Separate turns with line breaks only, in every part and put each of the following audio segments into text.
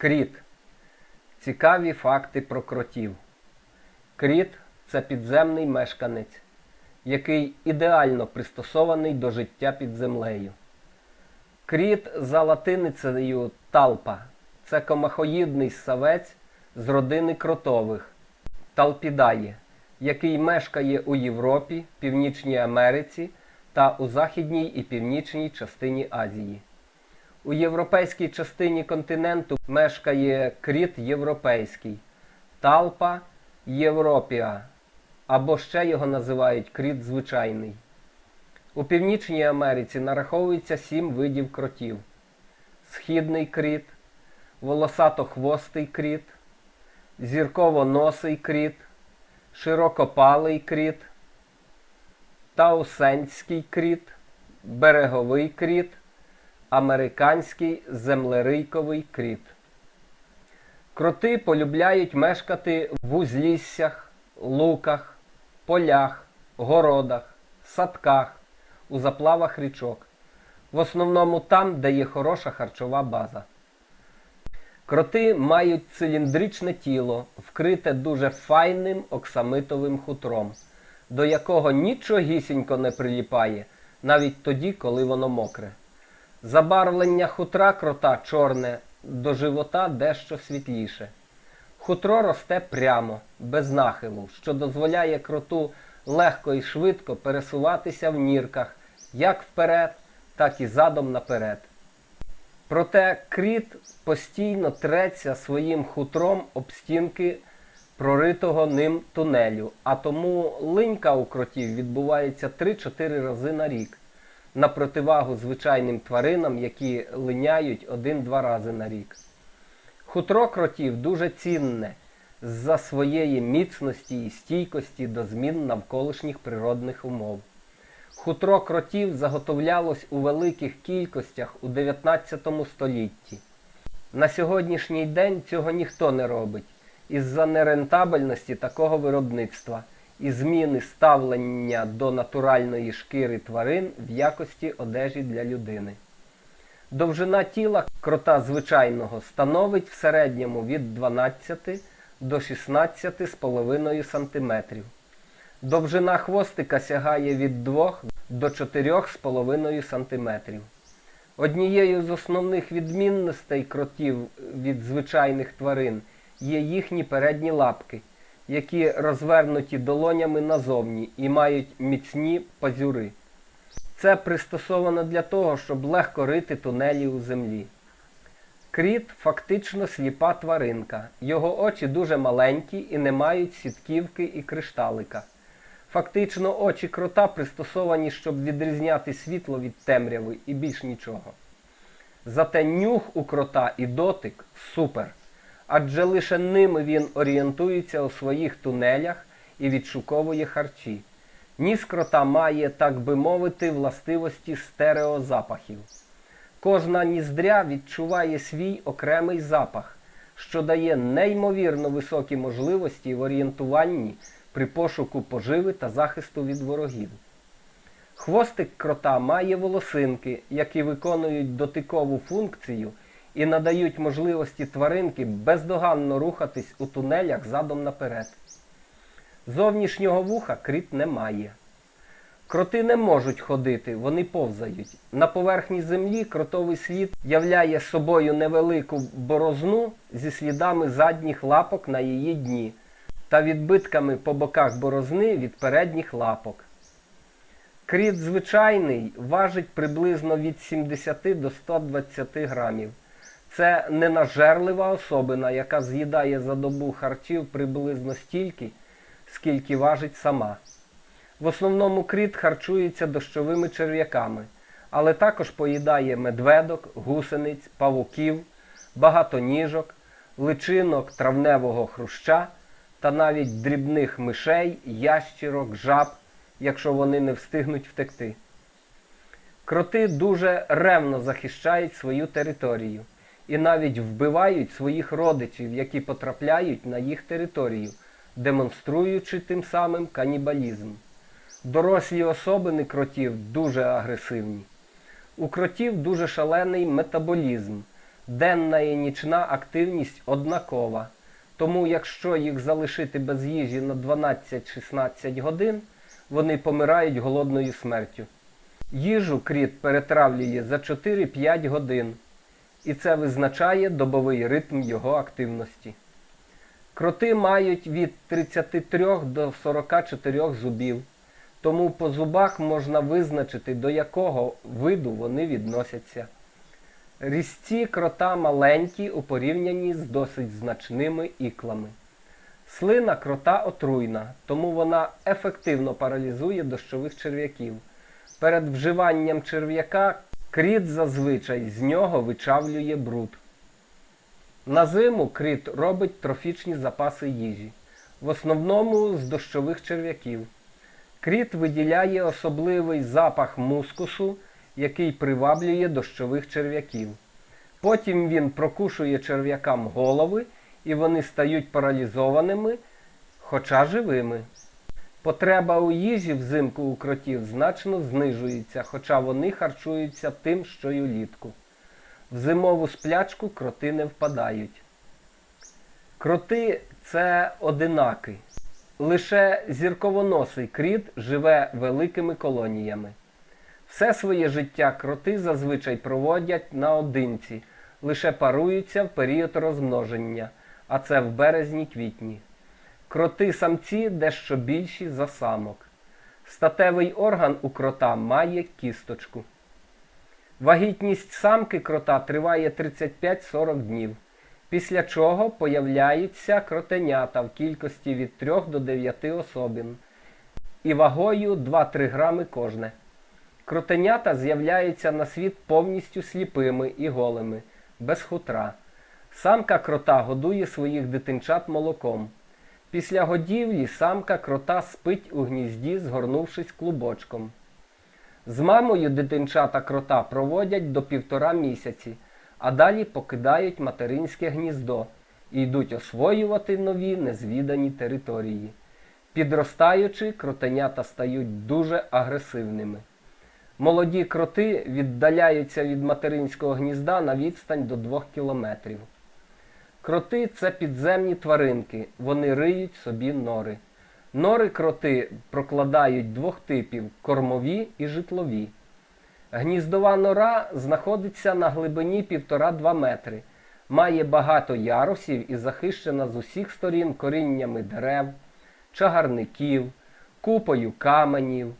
Кріт. Цікаві факти про кротів. Кріт це підземний мешканець, який ідеально пристосований до життя під землею. Кріт за латиницею талпа це комахоїдний савець з родини кротових Талпідає, який мешкає у Європі, Північній Америці та у західній і північній частині Азії. У європейській частині континенту мешкає кріт європейський, талпа європіа, або ще його називають кріт звичайний. У Північній Америці нараховується сім видів кротів: східний кріт, волосатохвостий кріт, зірковоносий кріт, широкопалий кріт, таусенський кріт, береговий кріт, американський землерийковий кріт. Кроти полюбляють мешкати в узліссях, луках, полях, городах, садках, у заплавах річок. В основному там, де є хороша харчова база. Кроти мають циліндричне тіло, вкрите дуже файним оксамитовим хутром, до якого нічогісінько не приліпає, навіть тоді, коли воно мокре. Забарвлення хутра крота чорне, до живота дещо світліше. Хутро росте прямо, без нахилу, що дозволяє кроту легко і швидко пересуватися в нірках як вперед, так і задом наперед. Проте кріт постійно треться своїм хутром об стінки проритого ним тунелю, а тому линька у кротів відбувається 3-4 рази на рік, на противагу звичайним тваринам, які линяють 1-2 рази на рік. Хутро кротів дуже цінне з-за своєї міцності і стійкості до змін навколишніх природних умов. Хутро кротів заготовлялось у великих кількостях у 19 столітті. На сьогоднішній день цього ніхто не робить із-за нерентабельності такого виробництва і зміни ставлення до натуральної шкіри тварин в якості одежі для людини. Довжина тіла крота звичайного становить в середньому від 12 до 16,5 см. Довжина хвостика сягає від 2 до 4,5 см. Однією з основних відмінностей кротів від звичайних тварин є їхні передні лапки, які розвернуті долонями назовні і мають міцні пазюри. Це пристосовано для того, щоб легко рити тунелі у землі. Кріт фактично сліпа тваринка. Його очі дуже маленькі і не мають сітківки і кришталика. Фактично очі крота пристосовані, щоб відрізняти світло від темряви і більш нічого. Зате нюх у крота і дотик супер. Адже лише ними він орієнтується у своїх тунелях і відшуковує харчі. Ніс крота має, так би мовити, властивості стереозапахів. Кожна ніздря відчуває свій окремий запах, що дає неймовірно високі можливості в орієнтуванні при пошуку поживи та захисту від ворогів. Хвостик крота має волосинки, які виконують дотикову функцію і надають можливості тваринки бездоганно рухатись у тунелях задом наперед. Зовнішнього вуха кріт не має. Кроти не можуть ходити, вони повзають. На поверхні землі кротовий слід являє собою невелику борозну зі слідами задніх лапок на її дні та відбитками по боках борозни від передніх лапок. Кріт звичайний важить приблизно від 70 до 120 грамів. Це ненажерлива особина, яка з'їдає за добу харчів приблизно стільки, скільки важить сама. В основному кріт харчується дощовими черв'яками, але також поїдає медведок, гусениць, павуків, багатоніжок, личинок травневого хруща та навіть дрібних мишей, ящірок, жаб, якщо вони не встигнуть втекти. Кроти дуже ревно захищають свою територію і навіть вбивають своїх родичів, які потрапляють на їх територію, демонструючи тим самим канібалізм. Дорослі особини кротів дуже агресивні. У кротів дуже шалений метаболізм. денна і нічна активність однакова. Тому, якщо їх залишити без їжі на 12-16 годин, вони помирають голодною смертю. Їжу кріт перетравлює за 4-5 годин, і це визначає добовий ритм його активності. Кроти мають від 33 до 44 зубів, тому по зубах можна визначити, до якого виду вони відносяться. Різці крота маленькі у порівнянні з досить значними іклами. Слина крота отруйна, тому вона ефективно паралізує дощових черв'яків. Перед вживанням черв'яка кріт зазвичай з нього вичавлює бруд. На зиму кріт робить трофічні запаси їжі, в основному з дощових черв'яків. Кріт виділяє особливий запах мускусу, який приваблює дощових черв'яків. Потім він прокушує черв'якам голови, і вони стають паралізованими, хоча живими. Потреба у їжі взимку у кротів значно знижується, хоча вони харчуються тим, що й улітку. В зимову сплячку кроти не впадають. Кроти це одинаки. Лише зірковоносий кріт живе великими колоніями. Все своє життя кроти зазвичай проводять наодинці, лише паруються в період розмноження, а це в березні-квітні. Кроти самці дещо більші за самок. Статевий орган у крота має кісточку. Вагітність самки крота триває 35-40 днів, після чого появляються кротенята в кількості від 3 до 9 особин і вагою 2-3 грами кожне. Кротенята з'являються на світ повністю сліпими і голими, без хутра. Самка крота годує своїх дитинчат молоком. Після годівлі самка крота спить у гнізді, згорнувшись клубочком. З мамою дитинчата крота проводять до півтора місяці, а далі покидають материнське гніздо і йдуть освоювати нові незвідані території. Підростаючи, кротенята стають дуже агресивними. Молоді кроти віддаляються від материнського гнізда на відстань до 2 кілометрів. Кроти це підземні тваринки, вони риють собі нори. Нори кроти прокладають двох типів кормові і житлові. Гніздова нора знаходиться на глибині 1,5-2 метри, має багато ярусів і захищена з усіх сторін коріннями дерев, чагарників, купою каменів,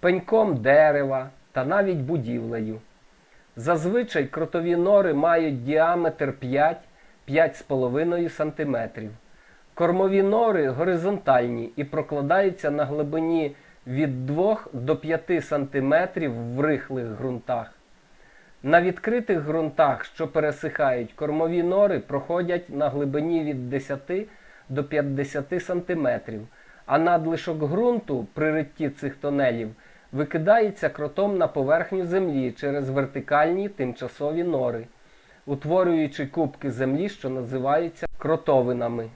пеньком дерева та навіть будівлею. Зазвичай кротові нори мають діаметр 5-5,5 см. Кормові нори горизонтальні і прокладаються на глибині від 2 до 5 см в рихлих ґрунтах. На відкритих ґрунтах, що пересихають, кормові нори проходять на глибині від 10 до 50 см, а надлишок ґрунту при ритті цих тонелів викидається кротом на поверхню землі через вертикальні тимчасові нори, утворюючи кубки землі, що називаються кротовинами.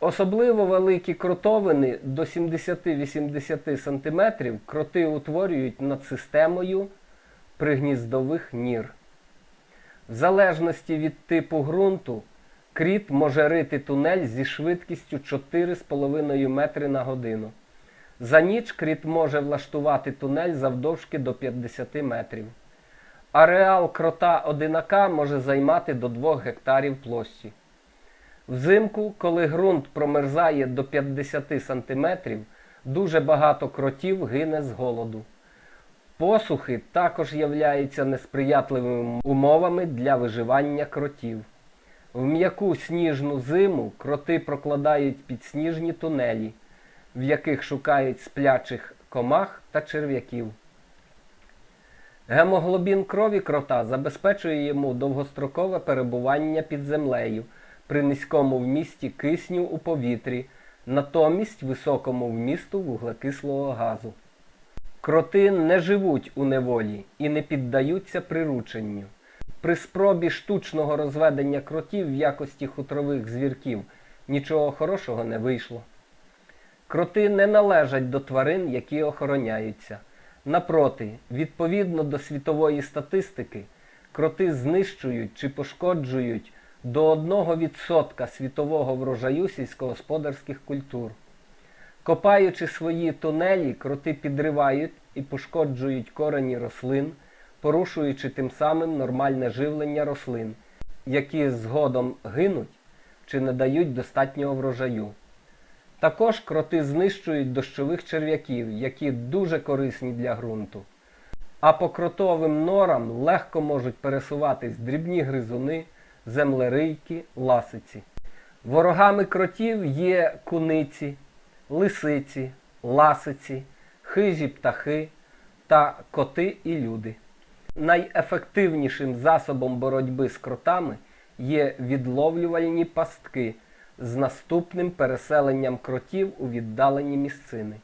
Особливо великі кротовини до 70-80 см кроти утворюють над системою пригніздових нір. В залежності від типу ґрунту, кріт може рити тунель зі швидкістю 4,5 метри на годину. За ніч кріт може влаштувати тунель завдовжки до 50 метрів. Ареал крота одинака може займати до 2 гектарів площі. Взимку, коли ґрунт промерзає до 50 см, дуже багато кротів гине з голоду. Посухи також являються несприятливими умовами для виживання кротів. В м'яку сніжну зиму кроти прокладають підсніжні тунелі, в яких шукають сплячих комах та черв'яків. Гемоглобін крові крота забезпечує йому довгострокове перебування під землею при низькому вмісті кисню у повітрі, натомість високому вмісту вуглекислого газу. Кроти не живуть у неволі і не піддаються прирученню. При спробі штучного розведення кротів в якості хутрових звірків нічого хорошого не вийшло. Кроти не належать до тварин, які охороняються. Напроти, відповідно до світової статистики, кроти знищують чи пошкоджують до 1% світового врожаю сільськогосподарських культур. Копаючи свої тунелі, кроти підривають і пошкоджують корені рослин, порушуючи тим самим нормальне живлення рослин, які згодом гинуть чи не дають достатнього врожаю. Також кроти знищують дощових черв'яків, які дуже корисні для ґрунту. А по кротовим норам легко можуть пересуватись дрібні гризуни, землерийки, ласиці. Ворогами кротів є куниці, лисиці, ласиці, хижі птахи та коти і люди. Найефективнішим засобом боротьби з кротами є відловлювальні пастки з наступним переселенням кротів у віддалені місцини.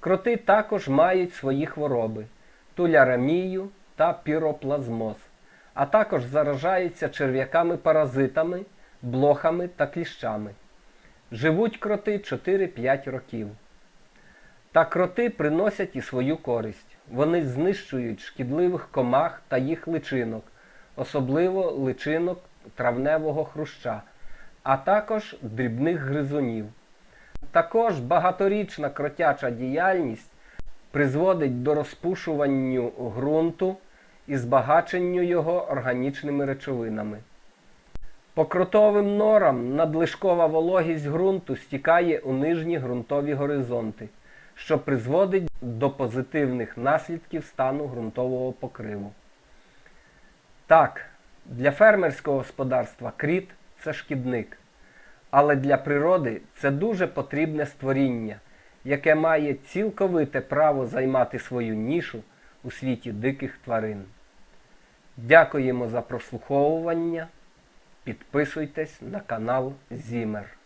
Кроти також мають свої хвороби туляремію та піроплазмоз, а також заражаються черв'яками-паразитами, блохами та кліщами. Живуть кроти 4-5 років. Та кроти приносять і свою користь. Вони знищують шкідливих комах та їх личинок, особливо личинок травневого хруща, а також дрібних гризунів. Також багаторічна кротяча діяльність призводить до розпушуванню ґрунту і збагаченню його органічними речовинами. По кротовим норам надлишкова вологість ґрунту стікає у нижні ґрунтові горизонти, що призводить до позитивних наслідків стану ґрунтового покриву. Так, для фермерського господарства кріт це шкідник, але для природи це дуже потрібне створіння, яке має цілковите право займати свою нішу у світі диких тварин. Дякуємо за прослуховування. Підписуйтесь на канал Зімер.